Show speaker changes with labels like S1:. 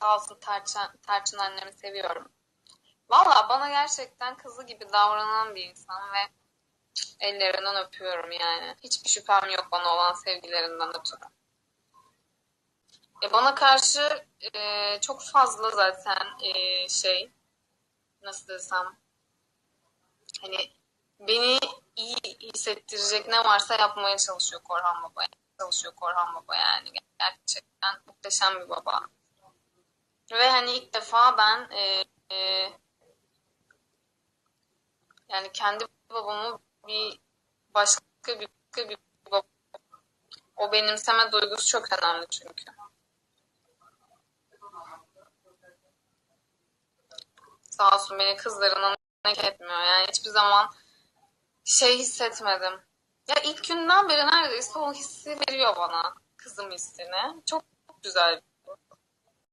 S1: Sağ olsun Tarçın, Tarçın annemi seviyorum. Valla bana gerçekten kızı gibi davranan bir insan ve ellerinden öpüyorum yani. Hiçbir şüphem yok bana olan sevgilerinden ötürü. Ya bana karşı e, çok fazla zaten e, şey nasıl desem hani beni iyi hissettirecek ne varsa yapmaya çalışıyor Korhan Baba. Çalışıyor Korhan Baba yani gerçekten muhteşem bir baba. Ve hani ilk defa ben e, e, yani kendi babamı bir başka bir, başka bir baba. O benimseme duygusu çok önemli çünkü. Sağ olsun beni kızlarına ne etmiyor. Yani hiçbir zaman şey hissetmedim. Ya ilk günden beri neredeyse o hissi veriyor bana. Kızım hissini. Çok güzel